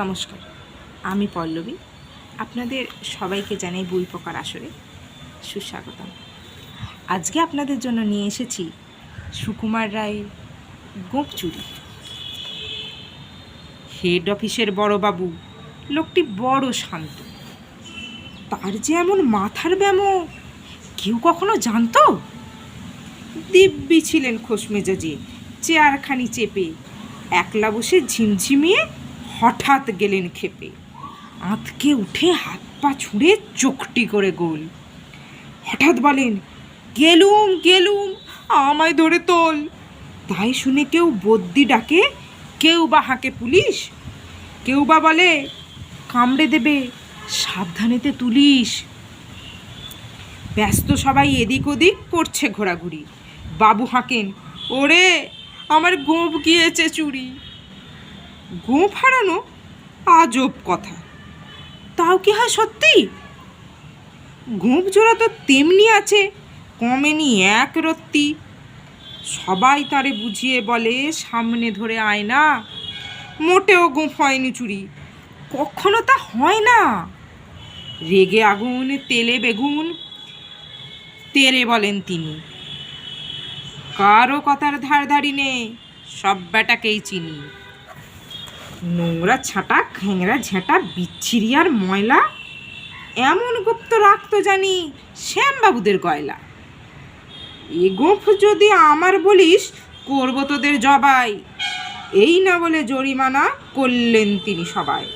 নমস্কার, আমি পল্লবী। আপনাদের সবাইকে জানাই বই পকার আসরে সুস্বাগতম। আজকে আপনাদের জন্য নিয়ে এসেছি সুকুমার রায়ের গোপ চুরি। হেড অফিসের বড়বাবু লোকটি বড় শান্ত। তার যে এমন মাথার ব্যামো, কেউ কখনো জানতো? দিব্যি ছিলেন খোশ মেজাজে চেয়ারখানি চেপে, একলা বসে ঝিমঝিমিয়ে হঠাৎ গেলেন খেপে। আঁতকে উঠে হাত পা ছুঁড়ে চোখটি করে গোল। হঠাৎ বলেন, গেলুম গেলুম, আমায় ধরে তোল। তাই শুনে কেউ বদ্যি ডাকে, কেউ বা হাঁকে পুলিশ। কেউ বা বলে, কামড়ে দেবে, সাবধানেতে তুলিস। ব্যস্ত সবাই এদিক ওদিক করছে ঘোরাঘুরি। বাবু হাঁকেন, ওরে, আমার গোঁপ গিয়েছে চুরি। গোঁপ হারানো আজব কথা। তাও কি হয় সত্যি? গোঁপ জোড়া তো তেমনি আছে, কমেনি এক রত্তি। সবাই তারে বুঝিয়ে বলে, সামনে ধরে আয় না। মোটেও গোঁপ হয়নি চুরি, কখনো তা হয় না। রেগে আগুন, তেলে বেগুন, তেরে বলেন তিনি। কারও কথার ধার ধারি নেই, সব বেটাকেই চিনি। নোংরা ছাটা খেংরা ঝেঁটা, বিচ্ছিরি আর ময়লা। এমন গুপ্ত রাখতো জানি শ্যামবাবুদের গয়লা। এ গোফ যদি আমার বলিস, করব তোদের জবাই। এই না বলে জরিমানা করলেন তিনি সবাই।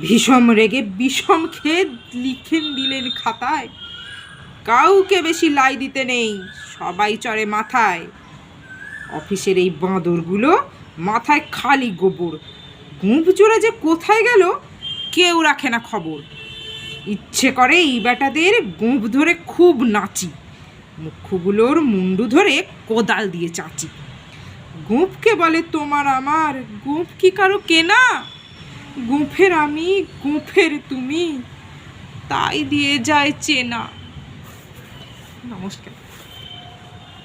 ভীষণ রেগে বিষম খেদ লিখেন দিলেন খাতায়। কাউকে বেশি লাই দিতে নেই, সবাই চড়ে মাথায়। অফিসের এই বাঁদরগুলো মাথায় খালি গোবর গুঁপ জোড়া যে কোথায় গেল, কেউ রাখে না খবর। ইচ্ছে করে এই বেটাদের গুঁপ ধরে খুব নাচি, মুখগুলোর মুন্ডু ধরে কোদাল দিয়ে চাচি। গুঁপকে বলে তোমার আমার গুঁপ কি কারও কেনা? গুঁফের আমি, গুঁফের তুমি, তাই দিয়ে যায় চেনা। নমস্কার।